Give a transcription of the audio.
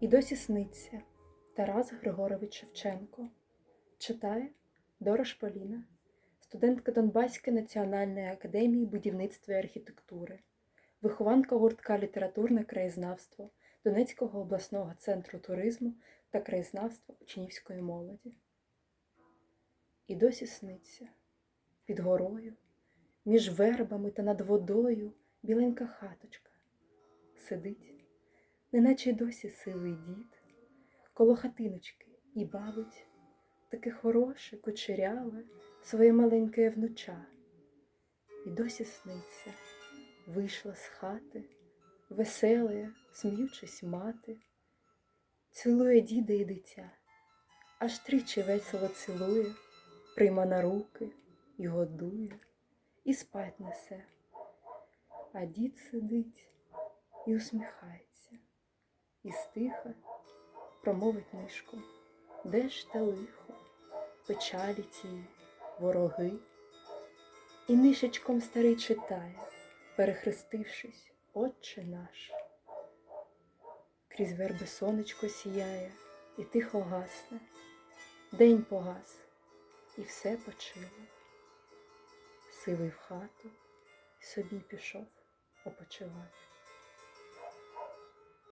І досі сниться Тарас Григорович Шевченко. Читає Дорош Поліна, студентка Донбаської національної академії будівництва і архітектури, вихованка гуртка літературне краєзнавство Донецького обласного центру туризму та краєзнавства учнівської молоді. І досі сниться під горою, між вербами та над водою біленька хаточка сидить, неначе досі сивий дід, коло хатиночки і бавить таке хороше, кучеряве, своє маленьке внуча. І досі сниться, вийшла з хати, веселая, сміючись мати, цілує діда і дитя, аж тричі весело цілує, прийма на руки і годує, і спать несе. А дід сидить і усміхається, і стиха промовить нишком, де ж те лихо, печалі ті, вороги. І нишечком старий читає, перехрестившись, Отче наш. Крізь верби сонечко сіяє і тихо гасне, день погас, і все почило. Сивий в хату собі пішов опочивати.